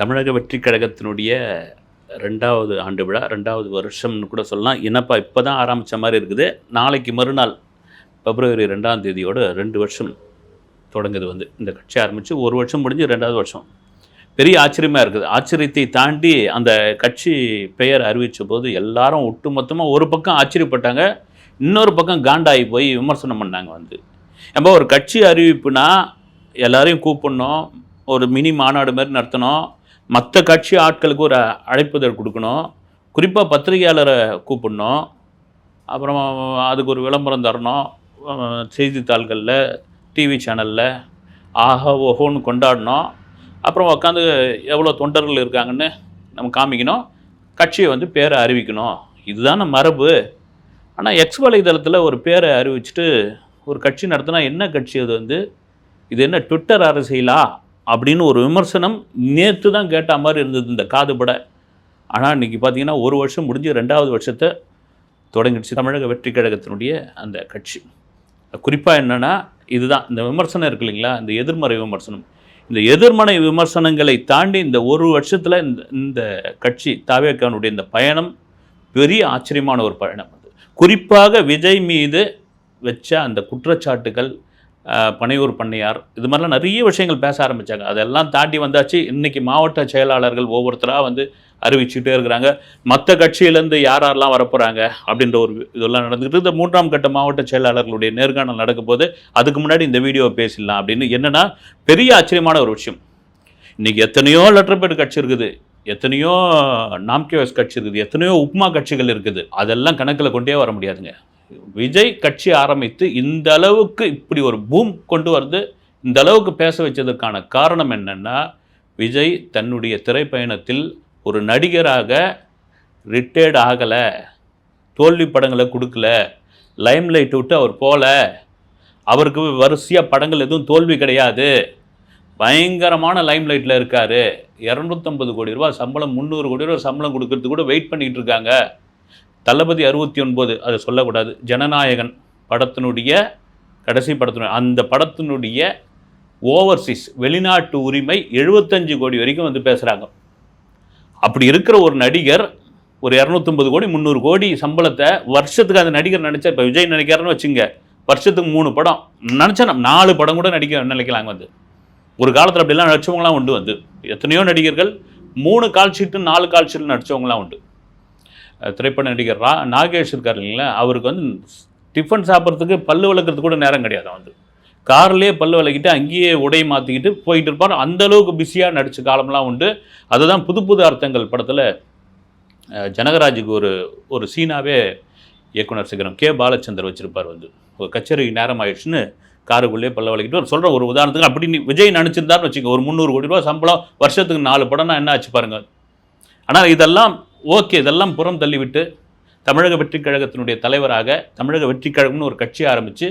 தமிழக வெற்றி கழகத்தினுடைய ரெண்டாவது ஆண்டு விழா ரெண்டாவது வருஷம்னு கூட சொல்லலாம். என்னப்பா இப்போ தான் ஆரம்பித்த மாதிரி இருக்குது. நாளைக்கு மறுநாள் பிப்ரவரி ரெண்டாம் தேதியோட ரெண்டு வருஷம் தொடங்குது வந்து. இந்த கட்சி ஆரம்பித்து ஒரு வருஷம் முடிஞ்சு ரெண்டாவது வருஷம். பெரிய ஆச்சரியமாக இருக்குது. ஆச்சரியத்தை தாண்டி அந்த கட்சி பெயர் அறிவித்த போது எல்லாரும் ஒட்டுமொத்தமாக ஒரு பக்கம் ஆச்சரியப்பட்டாங்க. இன்னொரு பக்கம் காண்டாகி போய் விமர்சனம் பண்ணாங்க வந்து. நம்ம ஒரு கட்சி அறிவிப்புனா எல்லாரையும் கூப்பிடணும். ஒரு மினி மாநாடு மாதிரி நடத்தணும். மற்ற கட்சி ஆட்களுக்கு ஒரு அழைப்புதல் கொடுக்கணும். குறிப்பாக பத்திரிகையாளரை கூப்பிடணும். அப்புறம் அதுக்கு ஒரு விளம்பரம் தரணும். செய்தித்தாள்களில் டிவி சேனலில். ஆஹா ஓஹோன்னு கொண்டாடணும். அப்புறம் உட்காந்து எவ்வளோ தொண்டர்கள் இருக்காங்கன்னு நம்ம காமிக்கணும். கட்சியை வந்து பேரை அறிவிக்கணும். இதுதானே மரபு. ஆனால் எக்ஸ் வலைதளத்தில் ஒரு பேரை அறிவிச்சிட்டு ஒரு கட்சி நடத்தினா என்ன கட்சி அது வந்து? இது என்ன ட்விட்டர் அரசியலா? அப்படின்னு ஒரு விமர்சனம் நேற்று தான் கேட்ட மாதிரி இருந்தது இந்த காதுபட ஆனால் இன்றைக்கி பார்த்தீங்கன்னா ஒரு வருஷம் முடிஞ்சு ரெண்டாவது வருஷத்தை தொடங்கிடுச்சு தமிழக வெற்றி கழகத்தினுடைய அந்த கட்சி. குறிப்பாக என்னென்னா இதுதான். இந்த விமர்சனம் இருக்கு இல்லைங்களா? இந்த எதிர்மறை விமர்சனம். இந்த எதிர்மறை விமர்சனங்களை தாண்டி இந்த ஒரு வருஷத்தில் இந்த இந்த கட்சி தாவேக்கானுடைய இந்த பயணம் பெரிய ஆச்சரியமான ஒரு பயணம் அது. குறிப்பாக விஜய் மீது வச்ச அந்த குற்றச்சாட்டுகள் பனையூர் பண்ணையார் இது மாதிரிலாம் நிறைய விஷயங்கள் பேச ஆரம்பித்தாங்க அதெல்லாம் தாண்டி வந்தாச்சு. இன்றைக்கி மாவட்ட செயலாளர்கள் ஒவ்வொருத்தராக வந்து அறிவிச்சுட்டே இருக்கிறாங்க. மற்ற கட்சியிலேருந்து யார் யாரெல்லாம் வரப்போகிறாங்க அப்படின்ற ஒரு இதெல்லாம் நடந்துக்கிட்டு இந்த மூன்றாம் கட்ட மாவட்ட செயலாளர்களுடைய நேர்காணல் நடக்கும்போது அதுக்கு முன்னாடி இந்த வீடியோவை பேசிடலாம் அப்படின்னு. என்னென்னா பெரிய ஆச்சரியமான ஒரு விஷயம். இன்றைக்கி எத்தனையோ லெட்டர் பேட் கட்சி இருக்குது. எத்தனையோ நாம்கேவஸ் கட்சி இருக்குது. எத்தனையோ உப்மா கட்சிகள் இருக்குது. அதெல்லாம் கணக்கில் கொண்டே வர முடியாதுங்க. விஜய் கட்சி ஆரம்பித்து இந்த அளவுக்கு இப்படி ஒரு பூம் கொண்டு வந்து இந்த அளவுக்கு பேச வச்சதற்கான காரணம் என்னென்னா விஜய் தன்னுடைய திரைப்பயணத்தில் ஒரு நடிகராக ரிட்டையர்ட் ஆகலை தோல்வி படங்களை கொடுக்கல லைம்லைட் விட்டு அவர் போல அவருக்கு வரிசையாக படங்கள் எதுவும் தோல்வி கிடையாது பயங்கரமான லைம்லைட்டில் இருக்கார் இரநூத்தம்பது கோடி ரூபா சம்பளம் முந்நூறு கோடி ரூபா சம்பளம் கொடுக்கறதுக்கு கூட வெயிட் பண்ணிகிட்டு இருக்காங்க. தளபதி அறுபத்தி ஒன்பது அதை சொல்லக்கூடாது. ஜனநாயகன் படத்தினுடைய கடைசி படத்தினுடைய அந்த படத்தினுடைய ஓவர்சீஸ் வெளிநாட்டு உரிமை எழுபத்தஞ்சு கோடி வரைக்கும் வந்து பேசுகிறாங்க அப்படி இருக்கிற ஒரு நடிகர் ஒரு இரநூத்தம்பது கோடி முந்நூறு கோடி சம்பளத்தை வருஷத்துக்கு அந்த நடிகர் நினச்சா இப்போ விஜய் நினைக்கிறாருன்னு வச்சுங்க வருஷத்துக்கு மூணு படம். நினச்சா நம்ம நாலு படம் கூட நடிக்க நினைக்கலாங்க வந்து. ஒரு காலத்தில் அப்படிலாம் நடிச்சவங்களாம் உண்டு வந்து. எத்தனையோ நடிகர்கள் மூணு கால் ஷீட்டு நாலு கால் ஷீட்டு உண்டு. திரைப்பட நடிகர் ரா நாகேஷ் இருக்கார் இல்லைங்களா? அவருக்கு வந்து டிஃபன் சாப்பிட்றதுக்கு பல்லு விளக்குறதுக்கு கூட நேரம் கிடையாது வந்து கார்லேயே பல்லு விளக்கிட்டு அங்கேயே உடை மாற்றிக்கிட்டு போயிட்டு இருப்பார். அந்தளவுக்கு பிஸியாக நடித்த காலம்லாம் உண்டு. அதுதான் புது புது அர்த்தங்கள் படத்தில் ஜனகராஜுக்கு ஒரு ஒரு சீனாவே இயக்குனர் சிகரம். கே. பாலச்சந்தர் வச்சுருப்பார் வந்து. ஒரு கச்சேரி நேரம் ஆயிடுச்சுன்னு காருக்குள்ளேயே பல்ல விளக்கிட்டு ஒரு சொல்கிற ஒரு உதாரணத்துக்கு அப்படி நீ விஜய் நினச்சிருந்தாருன்னு வச்சுக்கோங்க ஒரு முந்நூறு கோடி ரூபா சம்பளம் வருஷத்துக்கு நாலு படம்னா என்ன ஆச்சு பாருங்கள் ஆனால் இதெல்லாம் ஓகே இதெல்லாம் புறம் தள்ளிவிட்டு தமிழக வெற்றிக் கழகத்தினுடைய தலைவராக தமிழக வெற்றிக் கழகம்னு ஒரு கட்சி ஆரம்பித்து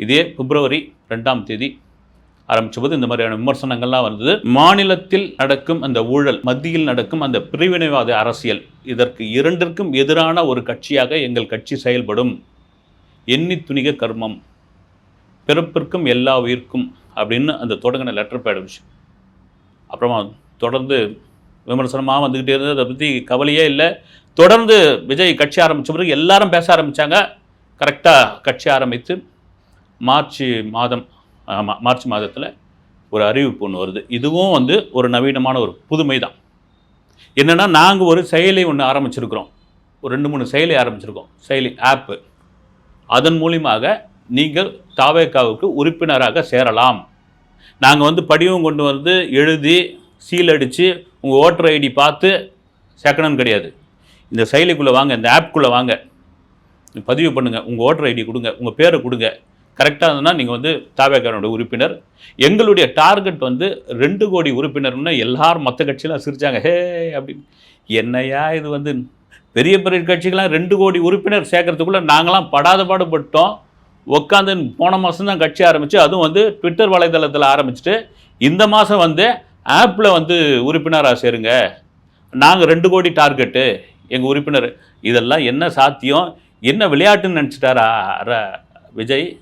இதே பிப்ரவரி ரெண்டாம் தேதி ஆரம்பித்த போது இந்த மாதிரியான விமர்சனங்கள்லாம் வந்தது. மாநிலத்தில் நடக்கும் அந்த ஊழல் மத்தியில் நடக்கும் அந்த பிரிவினைவாத அரசியல் இதற்கு இரண்டிற்கும் எதிரான ஒரு கட்சியாக எங்கள் கட்சி செயல்படும். எண்ணி துணிக கர்மம் பிறப்பிற்கும் எல்லா உயிர்க்கும் அப்படின்னு அந்த தொடங்கின லெட்டர் பேட் விஷயம் அப்புறமா தொடர்ந்து விமர்சனமாக வந்துக்கிட்டே இருந்தது. அதை பற்றி கவலையே இல்லை. தொடர்ந்து விஜய் கட்சி ஆரம்பித்த பிறகு எல்லாரும் பேச ஆரம்பித்தாங்க கரெக்டாக கட்சி ஆரம்பித்து மார்ச் மாதம் ஆமாம் மார்ச் மாதத்தில் ஒரு அறிவிப்பு ஒன்று வருது. இதுவும் வந்து ஒரு நவீனமான ஒரு புதுமை தான். என்னென்னா நாங்கள் ஒரு செயலி ஒன்று ஆரம்பிச்சிருக்கிறோம். ஒரு ரெண்டு மூணு செயலி ஆரம்பிச்சிருக்கோம். செயலி ஆப்பு அதன் மூலியமாக நீங்கள் தாவேக்காவுக்கு உறுப்பினராக சேரலாம். நாங்கள் வந்து படிவம் கொண்டு வந்து எழுதி சீல் அடித்து உங்கள் ஓட்டர் ஐடி பார்த்து சேர்க்கணும்னு கிடையாது. இந்த செயலிக்குள்ளே வாங்க இந்த ஆப்குள்ளே வாங்க. பதிவு பண்ணுங்கள் உங்கள் ஓட்டர் ஐடி கொடுங்க உங்கள் பேரை கொடுங்க. கரெக்டாக இருந்ததுன்னா நீங்கள் வந்து தாவேக்காரனோட உறுப்பினர். எங்களுடைய டார்கெட் வந்து ரெண்டு கோடி உறுப்பினர்னு எல்லாரும் மற்ற கட்சியெலாம் சிரித்தாங்க ஹே அப்படின்னு என்னையா இது வந்து? பெரிய பெரிய கட்சிகள்லாம் ரெண்டு கோடி உறுப்பினர் சேர்க்கறதுக்குள்ளே நாங்களாம் படாத பாடுபட்டோம். உட்காந்து போன மாதம் தான் கட்சி ஆரம்பித்து அதுவும் வந்து ட்விட்டர் வலைதளத்தில் ஆரம்பிச்சுட்டு இந்த மாதம் வந்து ஆப்பில் வந்து உறுப்பினராக சேருங்க. நாங்கள் ரெண்டு கோடி டார்கெட்டு எங்கள் உறுப்பினர். இதெல்லாம் என்ன சாத்தியம்? என்ன விளையாட்டுன்னு நினச்சிட்டாரா ர- விஜய்?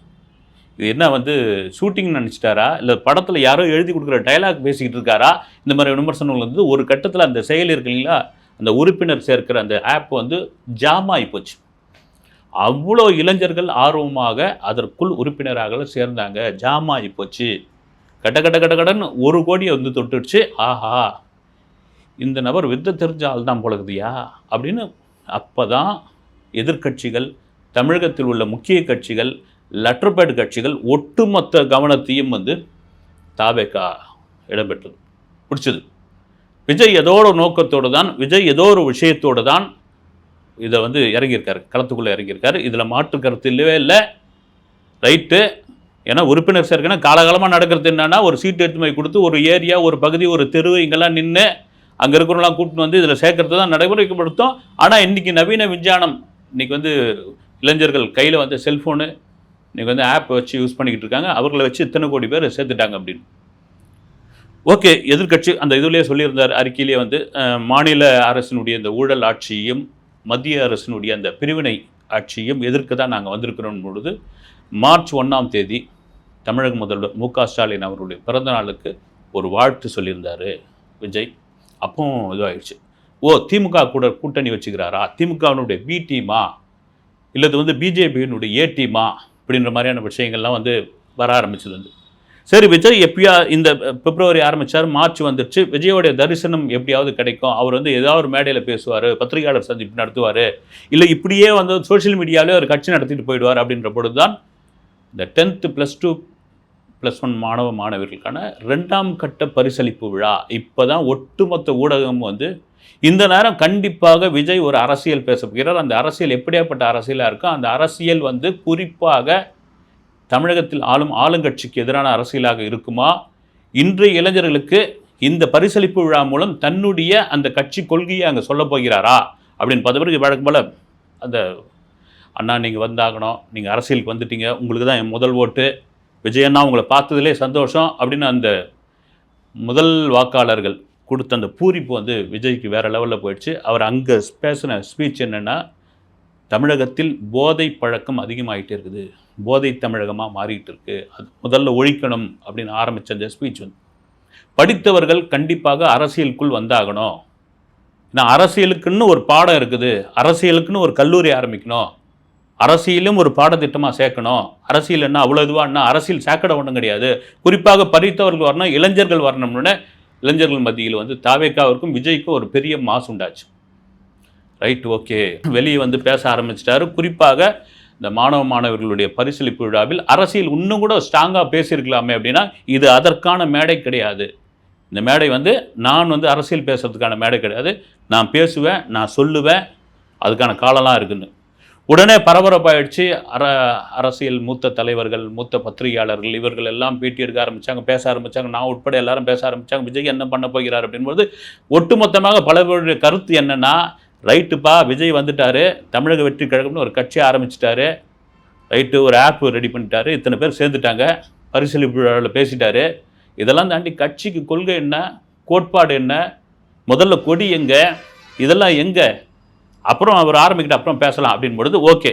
இது என்ன வந்து ஷூட்டிங் நினச்சிட்டாரா? இல்லை படத்தில் யாரோ எழுதி கொடுக்குற டைலாக் பேசிக்கிட்டு இருக்காரா? இந்த மாதிரி விமர்சனங்கள் வந்து ஒரு கட்டத்தில் அந்த செயல் இருக்கு இல்லைங்களா? அந்த உறுப்பினர் சேர்க்கிற அந்த ஆப் வந்து ஜாம் ஆகி போச்சு. அவ்வளோ இளைஞர்கள் ஆர்வமாக அதற்குள் உறுப்பினராக சேர்ந்தாங்க. ஜாம் ஆகி போச்சு. கட கட கட்ட கடன் ஒரு கோடியை வந்து தொட்டுடுச்சு. ஆஹா இந்த நபர் வித்த தெரிஞ்ச ஆள் தான் போலகுதியா அப்படின்னு அப்போ தான் எதிர்க்கட்சிகள் தமிழகத்தில் உள்ள முக்கிய கட்சிகள் லெட்டர்பேட் கட்சிகள் ஒட்டுமொத்த கவனத்தையும் வந்து தாவேக்கா இடம்பெற்றது. பிடிச்சது. விஜய் ஏதோ ஒரு நோக்கத்தோடு தான் விஜய் ஏதோ ஒரு விஷயத்தோடு தான் இதை வந்து இறங்கியிருக்காரு களத்துக்குள்ளே இறங்கியிருக்காரு. இதில் மாற்று கருத்து இல்லவே இல்லை. ரைட்டு ஏன்னா உறுப்பினர் சேர்க்கணும் காலகாலமாக நடக்கிறது என்னென்னா ஒரு சீட்டு எடுத்து போய் கொடுத்து ஒரு ஏரியா ஒரு பகுதி ஒரு தெரு இங்கெல்லாம் நின்று அங்கே இருக்கிறவங்களாம் கூப்பிட்டு வந்து இதில் சேர்க்கறது தான் நடைமுறைப்படுத்தும். ஆனால் இன்றைக்கி நவீன விஞ்ஞானம் இன்றைக்கி வந்து இளைஞர்கள் கையில் வந்து செல்ஃபோனு இன்றைக்கி வந்து ஆப் வச்சு யூஸ் பண்ணிக்கிட்டு இருக்காங்க. அவர்களை வச்சு இத்தனை கோடி பேர் சேர்த்துட்டாங்க அப்படின்னு. ஓகே எதிர்க்கட்சி அந்த இதுலேயே சொல்லியிருந்தார் அறிக்கையிலே வந்து மாநில அரசினுடைய இந்த ஊழல் ஆட்சியும் மத்திய அரசினுடைய அந்த பிரிவினை ஆட்சியும் எதிர்க்க தான் நாங்கள் வந்திருக்கிறோம் பொழுது மார்ச் ஒன்றாம் தேதி தமிழக முதல்வர் மு க ஸ்டாலின் அவருடைய பிறந்த நாளுக்கு ஒரு வாழ்த்து சொல்லியிருந்தார். விஜய் அப்பவும் இதுவாகிடுச்சு ஓ திமுக கூட கூட்டணி வச்சுக்கிறாரா? திமுகவினுடைய பி டீமா? இல்லது வந்து பிஜேபியினுடைய ஏ டீமா? அப்படின்ற மாதிரியான விஷயங்கள்லாம் வந்து வர ஆரம்பிச்சது வந்து. சரி விஜய் எப்பயா இந்த பிப்ரவரி ஆரம்பிச்சார் மார்ச் வந்துருச்சு. விஜயோடைய தரிசனம் எப்படியாவது கிடைக்கும். அவர் வந்து ஏதாவது ஒரு மேடையில் பேசுவார் பத்திரிகையாளர் சந்திப்பு நடத்துவார். இல்லை இப்படியே வந்து சோஷியல் மீடியாவிலே ஒரு கட்சி நடத்திட்டு போயிடுவார் அப்படின்ற பொழுது தான் இந்த tenth plus two plus one மாணவ மாணவர்களுக்கான ரெண்டாம் கட்ட பரிசளிப்பு விழா. இப்போ தான் ஒட்டுமொத்த ஊடகம் வந்து இந்த நேரம் கண்டிப்பாக விஜய் ஒரு அரசியல் பேச போகிறார். அந்த அரசியல் எப்படியாப்பட்ட அரசியலாக இருக்கும் அந்த அரசியல் வந்து குறிப்பாக தமிழகத்தில் ஆளும் ஆளுங்கட்சிக்கு எதிரான அரசியலாக இருக்குமா? இன்றைய இளைஞர்களுக்கு இந்த பரிசளிப்பு விழா மூலம் தன்னுடைய அந்த கட்சி கொள்கையை அங்கே சொல்ல போகிறாரா? அப்படின்னு பார்த்த பிறகு வழக்கம் போல் அந்த அண்ணா நீங்கள் வந்தாகணும். நீங்கள் அரசியலுக்கு வந்துட்டீங்க. உங்களுக்கு தான் என் முதல் ஓட்டு. விஜயண்ணா உங்களை பார்த்ததுலே சந்தோஷம் அப்படின்னு அந்த முதல் வாக்காளர்கள் கொடுத்த அந்த பூரிப்பு வந்து விஜய்க்கு வேறு லெவலில் போயிடுச்சு. அவர் அங்கே பேசின ஸ்பீச் என்னென்னா தமிழகத்தில் போதை பழக்கம் அதிகமாகிட்டே இருக்குது. போதை தமிழகமாக மாறிட்டு இருக்குது அது முதல்ல ஒழிக்கணும் அப்படின்னு ஆரம்பித்த அந்த ஸ்பீச் வந்து படித்தவர்கள் கண்டிப்பாக அரசியலுக்குள் வந்தாகணும். ஏன்னா அரசியலுக்குன்னு ஒரு பாடம் இருக்குது. அரசியலுக்குன்னு ஒரு கல்லூரி ஆரம்பிக்கணும். அரசியலும் ஒரு பாடத்திட்டமாக சேர்க்கணும். அரசியல் என்ன அவ்வளோ இதுவான்னா அரசியல் சேர்க்கட ஒன்றும் கிடையாது. குறிப்பாக படித்தவர்கள் வரணும் இளைஞர்கள் வரணும்னு இளைஞர்கள் மத்தியில் வந்து தாவேக்காவிற்கும் விஜய்க்கும் ஒரு பெரிய மாசு உண்டாச்சு. Right okay. வெளியே வந்து பேச ஆரம்பிச்சிட்டாரு. குறிப்பாக இந்த மாணவ மாணவர்களுடைய பரிசளிப்பு விழாவில் அரசியல் இன்னும் கூட ஸ்ட்ராங்காக பேசியிருக்கலாமே அப்படின்னா இது அதற்கான மேடை கிடையாது. இந்த மேடை வந்து நான் வந்து அரசியல் பேசுறதுக்கான மேடை கிடையாது. நான் பேசுவேன் நான் சொல்லுவேன் அதுக்கான காலம்லாம் இருக்குன்னு. உடனே பரபரப்பாயிடுச்சு. அர அரசியல் மூத்த தலைவர்கள் மூத்த பத்திரிகையாளர்கள் இவர்கள் எல்லாம் பேட்டி எடுக்க ஆரம்பித்தாங்க பேச ஆரம்பித்தாங்க நான் உட்பட எல்லாரும் பேச ஆரம்பித்தாங்க விஜய் என்ன பண்ண போகிறார் அப்படின்போது ஒட்டுமொத்தமாக பல கருத்து என்னென்னா ரைட்டுப்பா விஜய் வந்துட்டாரு. தமிழக வெற்றி கழகம்னு ஒரு கட்சி ஆரம்பிச்சிட்டாரு. ரைட்டு ஒரு ஆப் ரெடி பண்ணிட்டாரு. இத்தனை பேர் சேர்ந்துட்டாங்க. பரிசீலிப்பு பேசிட்டாரு. இதெல்லாம் தாண்டி கட்சிக்கு கொள்கை என்ன? கோட்பாடு என்ன? முதல்ல கொடி எங்கே? இதெல்லாம் எங்கே? அப்புறம் அவர் ஆரம்பிக்கிட்ட அப்புறம் பேசலாம் அப்படின் பொழுது ஓகே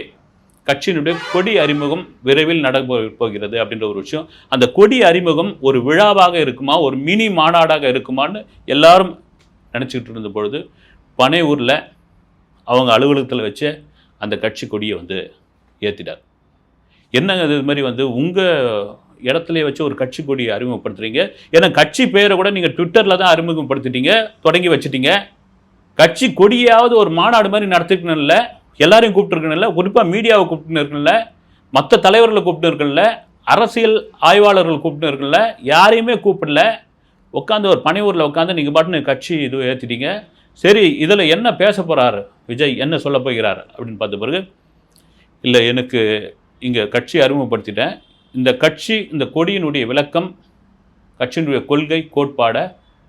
கட்சியினுடைய கொடி அறிமுகம் விரைவில் நட போகிறது அப்படின்ற ஒரு விஷயம். அந்த கொடி அறிமுகம் ஒரு விழாவாக இருக்குமா ஒரு மினி மாநாடாக இருக்குமான்னு எல்லாரும் நினச்சிக்கிட்டு இருந்த பொழுது பனையூரில் அவங்க அலுவலகத்தில் வச்சு அந்த கட்சி கொடியை வந்து ஏற்றிட்டார் என்னங்க இது மாதிரி வந்து உங்கள் இடத்துலையே வச்சு ஒரு கட்சி கொடியை அறிமுகப்படுத்துகிறீங்க ஏன்னா கட்சி பேரை கூட நீங்கள் ட்விட்டரில் தான் அறிமுகப்படுத்திட்டீங்க தொடங்கி வச்சுட்டீங்க. கட்சி கொடியாவது ஒரு மாநாடு மாதிரி நடத்திருக்கணும்ல எல்லாரையும் கூப்பிட்டுருக்கணும்ல குறிப்பாக மீடியாவை கூப்பிட்டுன்னு இருக்கணும்ல மற்ற தலைவர்களை கூப்பிட்டுருக்கணும்ல அரசியல் ஆய்வாளர்கள் கூப்பிட்டு இருக்கணும்ல யாரையுமே கூப்பிடல. உட்காந்து ஒரு பனையூரில் உட்காந்து நீங்கள் பாட்டுன்னு கட்சி இது ஏற்றிட்டீங்க சரி இதில் என்ன பேச போகிறாரு விஜய் என்ன சொல்ல போகிறார் அப்படின்னு பார்த்த பிறகு இல்லை எனக்கு இங்கே கட்சி அறிமுகப்படுத்திட்டேன். இந்த கட்சி இந்த கொடியினுடைய விளக்கம் கட்சியினுடைய கொள்கை கோட்பாடை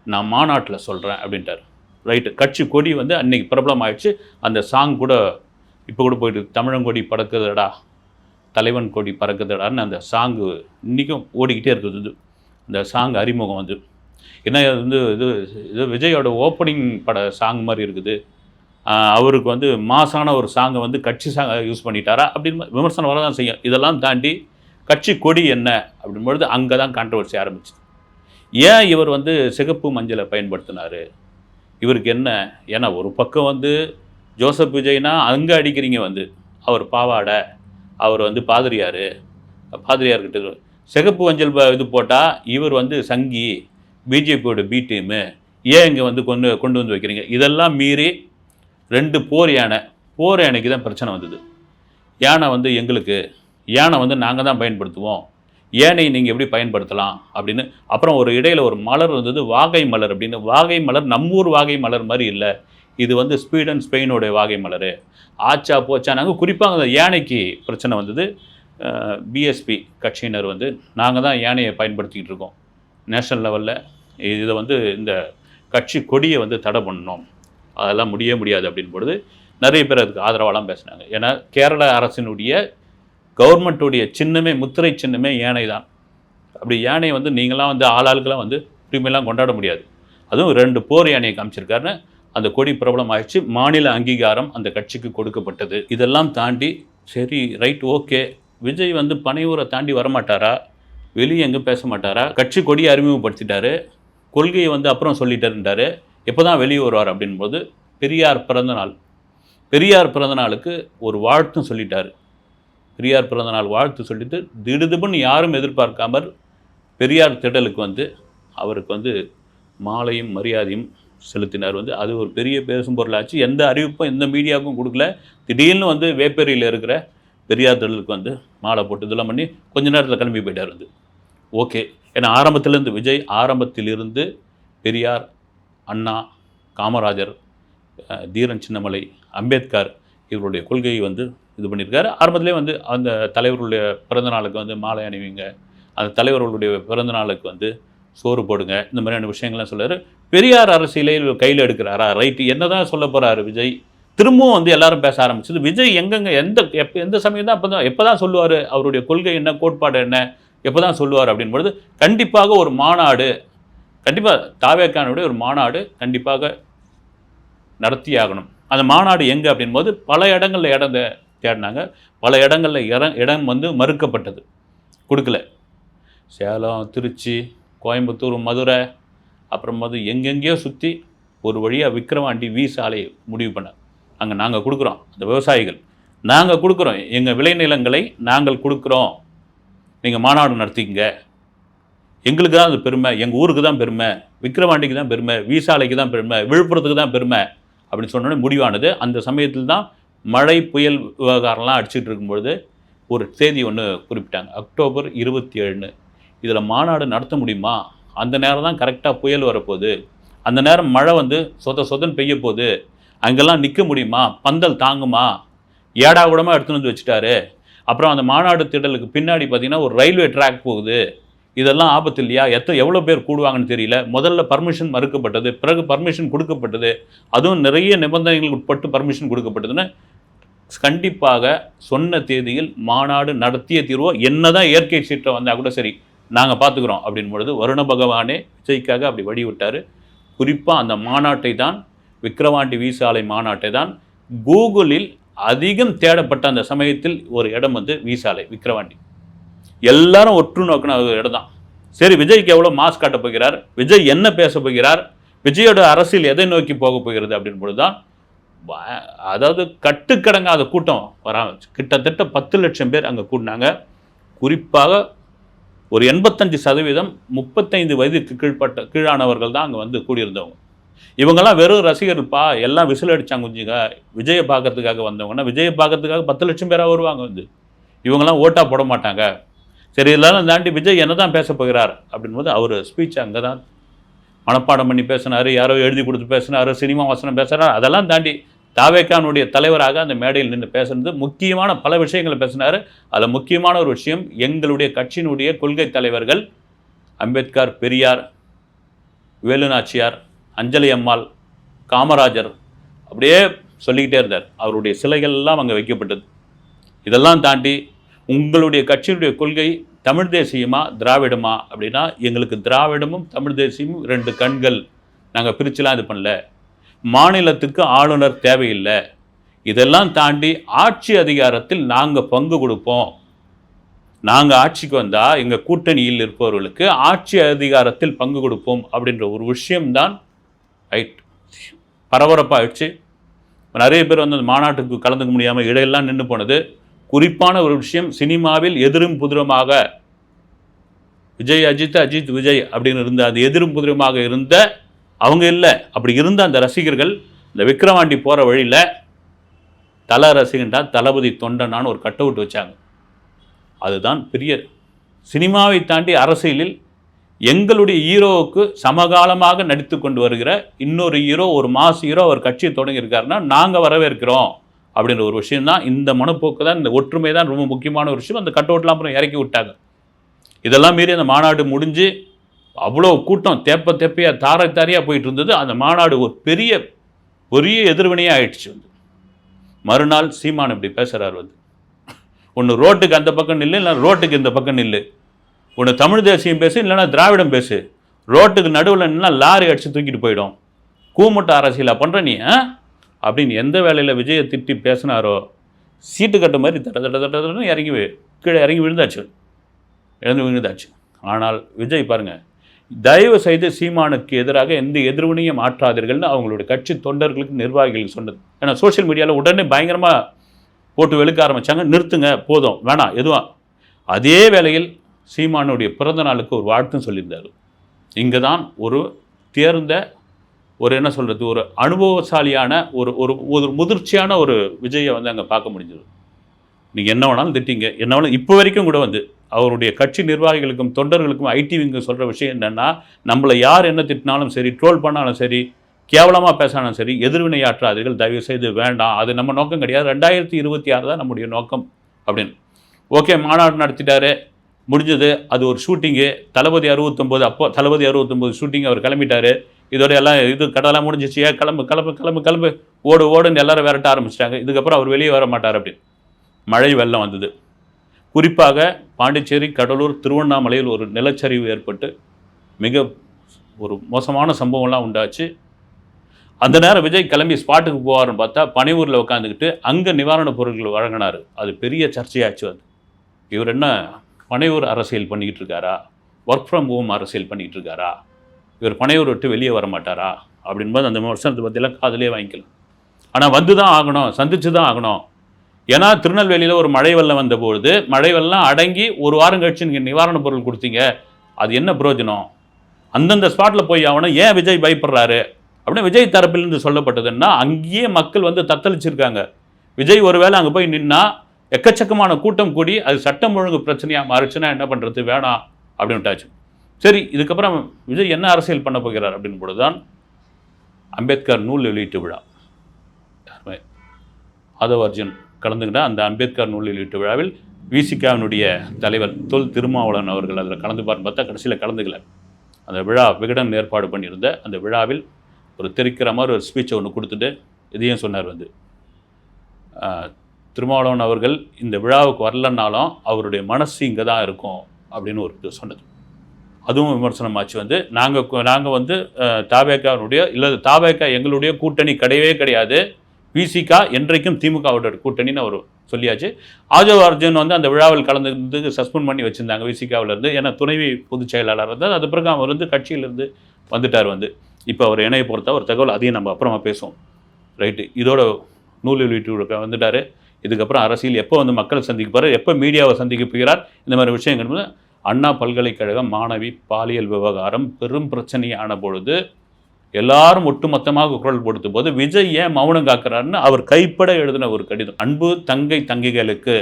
நான் மாநாட்டில் சொல்கிறேன் அப்படின்ட்டார். ரைட்டு. கட்சி கொடி வந்து அன்றைக்கி பிரபலம் ஆயிடுச்சு அந்த சாங் கூட இப்போ கூட போயிட்டு தமிழங்கொடி பறக்குதுடா தலைவன் கொடி பறக்குதுடான்னு அந்த சாங்கு இன்றைக்கும் ஓடிக்கிட்டே இருக்குது. இது அந்த சாங் அறிமுகம் வந்து. என்ன அது வந்து இது இது விஜயோட ஓப்பனிங் பட சாங் மாதிரி இருக்குது. அவருக்கு வந்து மாசான ஒரு சாங்கை வந்து கட்சி சாங்கை யூஸ் பண்ணிட்டாரா அப்படின்னு விமர்சனம் வரதான் செய்யும். இதெல்லாம் தாண்டி கட்சி கொடி என்ன அப்படின்பொழுது அங்கே தான் கான்ட்ரவர்சி ஆரம்பிச்சு ஏன் இவர் வந்து சிகப்பு மஞ்சளை பயன்படுத்தினார்? இவருக்கு என்ன? ஏன்னா ஒரு பக்கம் வந்து ஜோசப் விஜய்னா அங்கே அடிக்கிறீங்க வந்து. அவர் பாவாடை அவர் வந்து பாதிரியார் பாதிரியார்கிட்ட சிகப்பு வஞ்சல் ப- இது போட்டால் இவர் வந்து சங்கி பிஜேபியோட பி டீமு ஏன் இங்கே வந்து கொண்டு கொண்டு வந்து வைக்கிறீங்க? இதெல்லாம் மீறி ரெண்டு போர் யானை போர் யானைக்கு தான் பிரச்சனை வந்தது. யானை வந்து எங்களுக்கு யானை வந்து நாங்கள் தான் பயன்படுத்துவோம். ஏனை நீங்கள் எப்படி பயன்படுத்தலாம் அப்படின்னு. அப்புறம் ஒரு இடையில் ஒரு மலர் வந்தது வாகை மலர் அப்படின்னு. வாகை மலர் நம்மூர் வாகை மலர் மாதிரி இல்லை. இது வந்து ஸ்வீடன் ஸ்பெயினோடைய வாகை மலர். ஆச்சா போச்சா நாங்கள் குறிப்பாக அந்த யானைக்கு பிரச்சனை வந்தது. பிஎஸ்பி கட்சியினர் வந்து நாங்கள் தான் யானையை பயன்படுத்திக்கிட்டு இருக்கோம். நேஷனல் லெவலில் இதை வந்து இந்த கட்சி கொடியை வந்து தடை பண்ணணும். அதெல்லாம் முடிய முடியாது அப்படின் பொழுது நிறைய பேர் அதுக்கு ஆதரவாலாம் பேசினாங்க. ஏன்னா கேரள அரசினுடைய கவர்மெண்ட்டுடைய சின்னமே முத்திரை சின்னமே யானை தான் அப்படி யானையை வந்து நீங்களாம் வந்து ஆளாளுக்கெல்லாம் வந்து உரிமையெல்லாம் கொண்டாட முடியாது. அதுவும் ரெண்டு போர் யானையை காமிச்சிருக்காருன்னு அந்த கொடி பிரபலம் ஆயிடுச்சு மாநில அங்கீகாரம் அந்த கட்சிக்கு கொடுக்கப்பட்டது. இதெல்லாம் தாண்டி சரி ரைட் ஓகே. விஜய் வந்து பனையூரை தாண்டி வரமாட்டாரா? வெளியே எங்கே பேச மாட்டாரா? கட்சி கொடியை அறிமுகப்படுத்திட்டாரு. கொள்கையை வந்து அப்புறம் சொல்லிட்டாருன்றாரு. எப்போ தான் வெளியே வருவார் அப்படின்போது பெரியார் பிறந்த நாள் பெரியார் பிறந்த நாளுக்கு ஒரு வாழ்த்தும் சொல்லிட்டாரு. பெரியார் பிறந்தநாள் வாழ்த்து சொல்லிட்டு திடுதுபுன்னு யாரும் எதிர்பார்க்காமல் பெரியார் திடலுக்கு வந்து அவருக்கு வந்து மாலையும் மரியாதையும் செலுத்தினார். வந்து அது ஒரு பெரிய பேசும் பொருளாச்சு. எந்த அறிவிப்பும் எந்த மீடியாவுக்கும் கொடுக்கல. திடீர்னு வந்து வேப்பேரியில் இருக்கிற பெரியார் திடலுக்கு வந்து மாலை போட்டு இதெல்லாம் பண்ணி கொஞ்ச நேரத்தில் கிளம்பி போயிட்டார் வந்து. ஓகே. ஏன்னா ஆரம்பத்திலேருந்து விஜய் ஆரம்பத்திலிருந்து பெரியார் அண்ணா காமராஜர் தீரன் சின்னமலை அம்பேத்கர் இவருடைய கொள்கையை வந்து இது பண்ணியிருக்காரு. ஆரம்பத்திலே வந்து அந்த தலைவர்களுடைய பிறந்த நாளுக்கு வந்து மாலை அணிவிங்க. அந்த தலைவர்களுடைய பிறந்த நாளுக்கு வந்து சோறு போடுங்க. இந்த மாதிரியான விஷயங்கள்லாம் சொல்கிறார் பெரியார் அரசியலை கையில் எடுக்கிறாரா? ரைட்டு என்னதான் சொல்ல போகிறாரு விஜய்? திரும்பவும் வந்து எல்லாரும் பேச ஆரம்பிச்சது. விஜய் எங்கெங்க எந்த எப்போ எந்த சமயம் தான் அப்போ தான் எப்போ தான் சொல்லுவார்? அவருடைய கொள்கை என்ன கோட்பாடு என்ன எப்போ தான் சொல்லுவார் அப்படின்பொழுது கண்டிப்பாக ஒரு மாநாடு கண்டிப்பாக தாவேக்கானுடைய ஒரு மாநாடு கண்டிப்பாக நடத்தியாகணும். அந்த மாநாடு எங்கே அப்படின்போது பல இடங்களில் இடந்த தேடினாங்க. பல இடங்களில் இடம் இடம் வந்து மறுக்கப்பட்டது. கொடுக்கல. சேலம் திருச்சி கோயம்புத்தூர் மதுரை அப்புறம் வந்து எங்கெங்கேயோ சுற்றி ஒரு வழியாக விக்ரவாண்டி வி சாலையை முடிவு பண்ண அங்கே நாங்கள் கொடுக்குறோம். அந்த விவசாயிகள். நாங்கள் கொடுக்குறோம். எங்கள் விளைநிலங்களை நாங்கள் கொடுக்குறோம். நீங்கள் மாநாடு நடத்திக்கங்க. எங்களுக்கு தான் அது பெருமை. எங்கள் ஊருக்கு தான் பெருமை. விக்ரவாண்டிக்கு தான் பெருமை. வீசாலைக்கு தான் பெருமை. விழுப்புரத்துக்கு தான் பெருமை. அப்படின்னு சொன்னோடனே முடிவானது. அந்த சமயத்தில் தான் மழை புயல் விவகாரம்லாம் அடிச்சுட்டு இருக்கும்பொழுது ஒரு தேதி ஒன்று குறிப்பிட்டாங்க. அக்டோபர் இருபத்தி ஏழுன்னு இதில் மாநாடு நடத்த முடியுமா? அந்த நேரம் தான் கரெக்டாக புயல் வரப்போகுது. அந்த நேரம் மழை வந்து சொத சொதன் பெய்ய போகுது. அங்கெல்லாம் நிற்க முடியுமா? பந்தல் தாங்குமா? ஏடா கூடமாக எடுத்துன்னு வந்து வச்சுட்டாரு. அப்புறம் அந்த மாநாடு திடலுக்கு பின்னாடி பார்த்திங்கன்னா ஒரு ரயில்வே ட்ராக் போகுது. இதெல்லாம் ஆபத்து இல்லையா எத்தனை எவ்வளோ பேர் கூடுவாங்கன்னு தெரியல. முதல்ல பர்மிஷன் மறுக்கப்பட்டது பிறகு பர்மிஷன் கொடுக்கப்பட்டது. அதுவும் நிறைய நிபந்தனைகளுக்கு உட்பட்டு பர்மிஷன் கொடுக்கப்பட்டதுன்னு கண்டிப்பாக சொன்ன தேதியில் மாநாடு நடத்திய தீர்வோ என்னதான் இயற்கை சீற்றம் வந்தால் கூட சரி நாங்கள் பார்த்துக்குறோம் அப்படின் பொழுது வருண பகவானே விஜய்க்காக அப்படி வழி விட்டார் குறிப்பாக அந்த மாநாட்டை தான் விக்கிரவாண்டி வீசாலை மாநாட்டை தான் கூகுளில் அதிகம் தேடப்பட்ட அந்த சமயத்தில் ஒரு இடம் வந்து வீசாலை விக்கிரவாண்டி. எல்லாரும் ஒற்று நோக்கின ஒரு இடம் தான் சரி விஜய்க்கு எவ்வளோ மாஸ் காட்ட போகிறார்? விஜய் என்ன பேச போகிறார்? விஜயோட அரசியல் எதை நோக்கி போக போகிறது அப்படின் பொழுது தான் அதாவது கட்டுக்கடங்காத கூட்டம் வரா கிட்டத்தட்ட பத்து லட்சம் பேர் அங்கே கூட்டினாங்க குறிப்பாக ஒரு எண்பத்தஞ்சு சதவீதம் முப்பத்தைந்து வயதுக்கு கீழ்பட்ட கீழானவர்கள் தான் அங்கே வந்து கூடியிருந்தவங்க. இவங்கெல்லாம் வெறும் ரசிகர்கள்ப்பா எல்லாம் விசில் அடித்தாங்க குஞ்சுங்க. விஜயை பார்க்கறதுக்காக வந்தவங்கன்னா விஜயை பார்க்கறதுக்காக பத்து லட்சம் பேராக வருவாங்க வந்து. இவங்கெல்லாம் ஓட்டாக போட மாட்டாங்க. சரி இதெல்லாம் தாண்டி விஜய் என்ன தான் பேச போகிறார் அப்படின்போது அவர் ஸ்பீச் அங்கே தான் மனப்பாடம் பண்ணி பேசினார் யாரோ எழுதி கொடுத்து பேசினார் சினிமா வசனம் பேசுகிறார் அதெல்லாம் தாண்டி தாவேக்கானுடைய தலைவராக அந்த மேடையில் நின்று பேசுனது முக்கியமான பல விஷயங்களை பேசினார். அதில் முக்கியமான ஒரு விஷயம் எங்களுடைய கட்சியினுடைய கொள்கை தலைவர்கள் அம்பேத்கர் பெரியார் வேலுநாச்சியார் அஞ்சலி அம்மாள் காமராஜர் அப்படியே சொல்லிக்கிட்டே இருந்தார். அவருடைய சிலைகள் எல்லாம் அங்கே வைக்கப்பட்டது. இதெல்லாம் தாண்டி உங்களுடைய கட்சியினுடைய கொள்கை தமிழ் தேசியமா திராவிடமா அப்படின்னா எங்களுக்கு திராவிடமும் தமிழ் தேசியமும் ரெண்டு கண்கள். நாங்கள் பிரிச்சுலாம் இது பண்ணல. மாநிலத்துக்கு ஆளுநர் தேவையில்லை. இதெல்லாம் தாண்டி ஆட்சி அதிகாரத்தில் நாங்கள் பங்கு கொடுப்போம். நாங்கள் ஆட்சிக்கு வந்தால் எங்கள் கூட்டணியில் இருப்பவர்களுக்கு ஆட்சி அதிகாரத்தில் பங்கு கொடுப்போம் அப்படின்ற ஒரு விஷயம்தான் ரைட் பரபரப்பாகிடுச்சு நிறைய பேர் வந்து அந்த மாநாட்டுக்கு கலந்துக்க முடியாமல் இடையெல்லாம் நின்று போனது. குறிப்பான ஒரு விஷயம் சினிமாவில் எதிரும் புதிரமாக விஜய் அஜித் அஜித் விஜய் அப்படின்னு இருந்த அது எதிரும் புதிரமாக இருந்த அவங்க இல்லை. அப்படி இருந்த அந்த ரசிகர்கள் இந்த விக்ரவாண்டி போகிற வழியில் தல ரசிகன்டா தளபதி தொண்டனான்னு ஒரு கட் அவுட் வச்சாங்க. அதுதான் பெரிய சினிமாவை தாண்டி அரசியலில் எங்களுடைய ஹீரோவுக்கு சமகாலமாக நடித்து கொண்டு வருகிற இன்னொரு ஹீரோ ஒரு மாஸ் ஹீரோ அவர் கட்சியை தொடங்கியிருக்காருன்னா நாங்கள் வரவேற்கிறோம். அப்படின்ற ஒரு விஷயம் தான். இந்த மனப்போக்கு தான் இந்த ஒற்றுமை தான் ரொம்ப முக்கியமான ஒரு விஷயம். அந்த கட் அவுட்லாம் அப்புறம் இறக்கி விட்டாங்க. இதெல்லாம் மீறி அந்த மாநாடு முடிஞ்சு அவ்வளோ கூட்டம் தேப்ப தேப்பையாக தாரை தாரையாக போயிட்டு இருந்தது. அந்த மாநாடு ஒரு பெரிய பெரிய எதிர்வினையாக ஆயிடுச்சு வந்து. மறுநாள் சீமான் இப்படி பேசுகிறார் வந்து. ஒன்று ரோட்டுக்கு அந்த பக்கம் நில்லு இல்லை ரோட்டுக்கு இந்த பக்கம் நில்லு. ஒன்று தமிழ் தேசியம் பேசு இல்லைன்னா திராவிடம் பேசு. ரோட்டுக்கு நடுவில் நின்னா லாரி அடித்து தூக்கிட்டு போயிடும். கூமுட்ட அரசியலாக பண்ணுற நீ அப்படின்னு எந்த வேலையில் விஜயை திட்டி பேசினாரோ சீட்டு கட்ட மாதிரி தட தட தட தடன்னு இறங்கி கீழே இறங்கி விழுந்தாச்சு. இறந்து விழுந்தாச்சு. ஆனால் விஜய் பாருங்க தயவு செய்து சீமானுக்கு எதிராக எந்த எதிர்வினையும் ஆற்றாதீர்கள்னு அவங்களுடைய கட்சி தொண்டர்களுக்கு நிர்வாகிகளுக்கு சொன்னது. ஏன்னா சோஷியல் மீடியாவில் உடனே பயங்கரமாக போட்டு வெளுக்க ஆரம்பிச்சாங்க நிறுத்துங்க போதும் வேணாம் எதுவும் அதே வேளையில் சீமானுடைய பிறந்த நாளுக்கு ஒரு வாழ்த்தும் சொல்லியிருந்தார். இங்கே தான் ஒரு தேர்ந்த ஒரு என்ன சொல்கிறது ஒரு அனுபவசாலியான ஒரு ஒரு ஒரு முதிர்ச்சியான ஒரு விஜயை வந்து அங்கே பார்க்க முடிஞ்சது. நீங்கள் என்ன வேணாலும் திட்டிங்க என்ன வேணாலும் இப்போ வரைக்கும் கூட வந்து அவருடைய கட்சி நிர்வாகிகளுக்கும் தொண்டர்களுக்கும் ஐடிவிங்க சொல்கிற விஷயம் என்னென்னா நம்மளை யார் என்ன திட்டினாலும் சரி ட்ரோல் பண்ணாலும் சரி கேவலமாக பேசினாலும் சரி எதிர்வினையாற்றாதீர்கள் தயவு செய்து வேண்டாம். அது நம்ம நோக்கம் கிடையாது. ரெண்டாயிரத்தி இருபத்தி ஆறு தான் நம்முடைய நோக்கம் அப்படின்னு. ஓகே மாநாடு நடத்திட்டாரு முடிஞ்சது. அது ஒரு ஷூட்டிங்கு. தளபதி அறுபத்தொம்போது அப்போ தளபதி அறுபத்தொம்போது ஷூட்டிங் அவர் கிளம்பிட்டாரு. இதோட எல்லாம் இது கடலாம் முடிஞ்சிச்சு. ஏ கிளம்பு கிளம்பு கிளம்பு கிளம்பு. ஓடு ஓடுன்னு எல்லாரும் விரட்ட ஆரம்பிச்சிட்டாங்க. இதுக்கப்புறம் அவர் வெளியே வர மாட்டார் அப்படின்னு மழை வெள்ளம் வந்தது. குறிப்பாக பாண்டிச்சேரி கடலூர் திருவண்ணாமலையில் ஒரு நிலச்சரிவு ஏற்பட்டு மிக ஒரு மோசமான சம்பவம்லாம் உண்டாச்சு. அந்த நேரம் விஜய் கிளம்பி ஸ்பாட்டுக்கு போவார்னு பார்த்தா பனையூரில் உட்காந்துக்கிட்டு அங்கே நிவாரணப் பொருட்கள் வழங்கினார். அது பெரிய சர்ச்சையாச்சு அது. இவர் என்ன பனையூர் அரசியல் பண்ணிக்கிட்டு இருக்காரா? ஒர்க் ஃப்ரம் ஹோம் அரசியல் பண்ணிக்கிட்டு இருக்காரா? இவர் பனையூர் விட்டு வெளியே வர மாட்டாரா அப்படின்போது அந்த விமர்சனத்தை பற்றிலாம் காதலே வாங்கிக்கலாம் ஆனால் வந்து தான் ஆகணும் சந்திச்சு தான் ஆகணும். ஏன்னா திருநெல்வேலியில் ஒரு மழை வெள்ளம் வந்தபொழுது மழை வெள்ளம் அடங்கி ஒரு வாரம் கழிச்சு நீங்கள் நிவாரணப் பொருள் கொடுத்தீங்க. அது என்ன பிரயோஜனம்? அந்தந்த ஸ்பாட்டில் போய் ஆகணும் ஏன் விஜய் பயப்படுறாரு? அப்படின்னு விஜய் தரப்பிலிருந்து சொல்லப்பட்டதுன்னா அங்கேயே மக்கள் வந்து தத்தளிச்சிருக்காங்க. விஜய் ஒருவேளை அங்கே போய் நின்னா எக்கச்சக்கமான கூட்டம் கூடி அது சட்டம் ஒழுங்கு பிரச்சனையாக மாறுச்சுன்னா என்ன பண்ணுறது வேணாம் அப்படின்ட்டாச்சு சரி இதுக்கப்புறம் விஜய் என்ன அரசியல் பண்ண போகிறார் அப்படின்னு பொழுதுதான் அம்பேத்கர் நூல் வெளியீட்டு விழா. யாருமே? ஆதவ அர்ஜுன் கலந்துக்கிட்ட அந்த அம்பேத்கர் நூல் வெளியீட்டு விழாவில் விசிகாவினுடைய தலைவர் தொல் திருமாவளவன் அவர்கள் அதில் கலந்துப்பார்னு பார்த்தா கடைசியில் கலந்துக்கல. அந்த விழா விகடன் ஏற்பாடு பண்ணியிருந்த அந்த விழாவில் ஒரு தெரிக்கிற மாதிரி ஒரு ஸ்பீச்சை ஒன்று கொடுத்துட்டு இதையும் சொன்னார் வந்து. திருமாவளவன் அவர்கள் இந்த விழாவுக்கு வரலன்னாலும் அவருடைய மனசு இங்கே தான் இருக்கும் அப்படின்னு ஒரு சொன்னது. அதுவும் விமர்சனமாச்சு வந்து. நாங்கள் நாங்கள் வந்து தாபேக்காவுடைய இல்லை தாபேக்கா எங்களுடைய கூட்டணி கிடையவே கிடையாது. விசிகா என்றைக்கும் திமுகவோட கூட்டணின்னு அவர் சொல்லியாச்சு. ஆஜவ் அர்ஜுன் வந்து அந்த விழாவில் கலந்துக்கு சஸ்பெண்ட் பண்ணி வச்சுருந்தாங்க விசிகாவிலேருந்து. ஏன்னா துணைவி பொதுச் செயலாளர் இருந்தால் அது பிறகு அவர் வந்து கட்சியிலேருந்து வந்துட்டார் வந்து. இப்போ அவர் இணைய பொறுத்த ஒரு தகவல் அதையும் நம்ம அப்புறமா பேசுவோம். ரைட்டு. இதோட நூல் வெளியீட்டு வந்துட்டார். இதுக்கப்புறம் அரசியல் எப்போ வந்து மக்களை சந்திக்க போகிறார் எப்போ மீடியாவை சந்திக்க போகிறார் இந்த மாதிரி விஷயங்கள் அண்ணா பல்கலைக்கழகம் மாணவி பாலியல் விவகாரம் பெரும் பிரச்சனையான பொழுது எல்லாரும் ஒட்டுமொத்தமாக குரல் கொடுத்த போது விஜய் ஏன் மௌனம் காக்கிறாருன்னு அவர் கைப்பட எழுதின ஒரு கடிதம். அன்பு தங்கை தங்கைகளுக்கு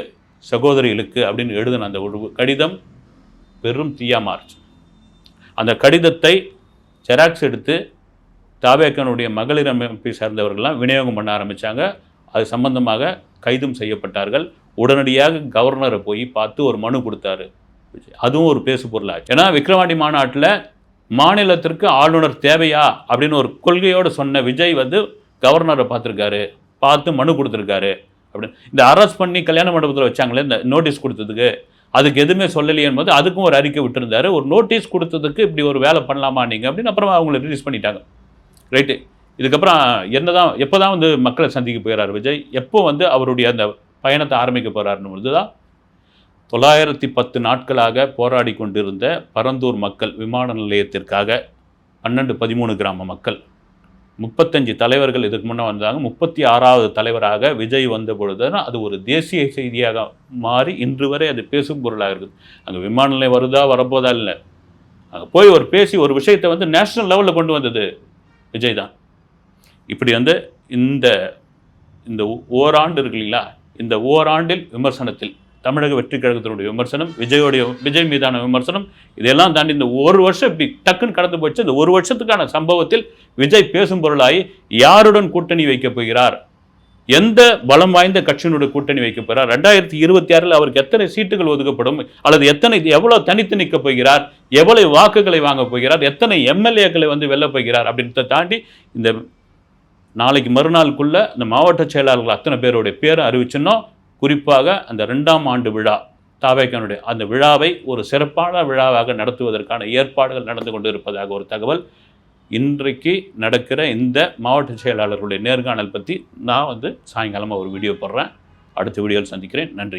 சகோதரிகளுக்கு அப்படின்னு எழுதின அந்த ஒரு கடிதம் பெரும் தீயா மாறுச்சு. அந்த கடிதத்தை ஜெராக்ஸ் எடுத்து தாவேக்கனுடைய மகளிர் அமைப்பை சேர்ந்தவர்கள்லாம் விநியோகம் பண்ண ஆரம்பித்தாங்க அது சம்பந்தமாக கைதும் செய்யப்பட்டார்கள். உடனடியாக கவர்னரை போய் பார்த்து ஒரு மனு கொடுத்தாரு. அதுவும் ஒரு பேசு பொருளாச்சு ஏன்னா விக்ரவாண்டி மாநாட்டில் மாநிலத்திற்கு ஆளுநர் தேவையா? அப்படின்னு ஒரு கொள்கையோடு சொன்ன விஜய் வந்து கவர்னரை பார்த்துருக்காரு. பார்த்து மனு கொடுத்துருக்காரு. அப்படின்னு. இந்த அரெஸ்ட் பண்ணி கல்யாண மண்டபத்தில் வச்சாங்களே இந்த நோட்டீஸ் கொடுத்ததுக்கு. அதுக்கு எதுவுமே சொல்லலையே போது அதுக்கும் ஒரு அறிக்கை விட்டுருந்தாரு. ஒரு நோட்டீஸ் கொடுத்ததுக்கு இப்படி ஒரு வேலை பண்ணலாமா நீங்கள் அப்படின்னு அப்புறமா அவங்கள ரிலீஸ் பண்ணிட்டாங்க. ரைட்டு இதுக்கப்புறம் என்ன தான் எப்போ தான் வந்து மக்களை சந்திக்க போகிறார் விஜய்? எப்போ வந்து அவருடைய அந்த பயணத்தை ஆரம்பிக்க போகிறாருன்னு தான் தொள்ளாயிரத்தி பத்து நாட்களாக போராடி கொண்டிருந்த பரந்தூர் மக்கள் விமான நிலையத்திற்காக பன்னெண்டு பதிமூணு கிராம மக்கள். முப்பத்தஞ்சு தலைவர்கள் இதுக்கு முன்னே வந்தாங்க. முப்பத்தி ஆறாவது தலைவராக விஜய் வந்த பொழுது அது ஒரு தேசிய செய்தியாக மாறி இன்று வரை அது பேசும் பொருளாக இருக்குது. அங்கே விமான நிலையம் வருதா வரப்போதா இல்லை. அங்கே போய் ஒரு பேசி ஒரு விஷயத்தை வந்து நேஷ்னல் லெவலில் கொண்டு வந்தது விஜய் தான். இப்படி வந்து இந்த இந்த ஓராண்டு இருக்கு இல்லைங்களா? இந்த ஓராண்டில் விமர்சனத்தில் தமிழக வெற்றி கழகத்தினுடைய விமர்சனம் விஜயோடைய விஜய் மீதான விமர்சனம் இதெல்லாம் தாண்டி இந்த ஒரு வருஷம் இப்படி டக்குன்னு கடந்து போச்சு. இந்த ஒரு வருஷத்துக்கான சம்பவத்தில் விஜய் பேசும் பொருளாகி யாருடன் கூட்டணி வைக்கப் போகிறார்? எந்த பலம் வாய்ந்த கட்சியினுடைய கூட்டணி வைக்கப் போகிறார்? ரெண்டாயிரத்தி இருபத்தி ஆறில் அவருக்கு எத்தனை சீட்டுகள் ஒதுக்கப்படும்? அல்லது எத்தனை எவ்வளோ தனித்து நிற்கப் போகிறார்? எவ்வளவு வாக்குகளை வாங்கப் போகிறார்? எத்தனை எம்எல்ஏக்களை வந்து வெல்லப் போகிறார்? அப்படின்றத தாண்டி இந்த நாளைக்கு மறுநாளுக்குள்ளே இந்த மாவட்ட செயலாளர்கள் அத்தனை பேருடைய பேரை அறிவிச்சினோம் குறிப்பாக அந்த ரெண்டாம் ஆண்டு விழா தாவேக்கனுடைய அந்த விழாவை ஒரு சிறப்பான விழாவாக நடத்துவதற்கான ஏற்பாடுகள் நடந்து கொண்டு இருப்பதாக ஒரு தகவல். இன்றைக்கு நடக்கிற இந்த மாவட்ட செயலாளர்களுடைய நேர்காணல் பற்றி நான் வந்து சாயங்காலமாக ஒரு வீடியோ போடுறேன். அடுத்த வீடியோவில் சந்திக்கிறேன். நன்றி.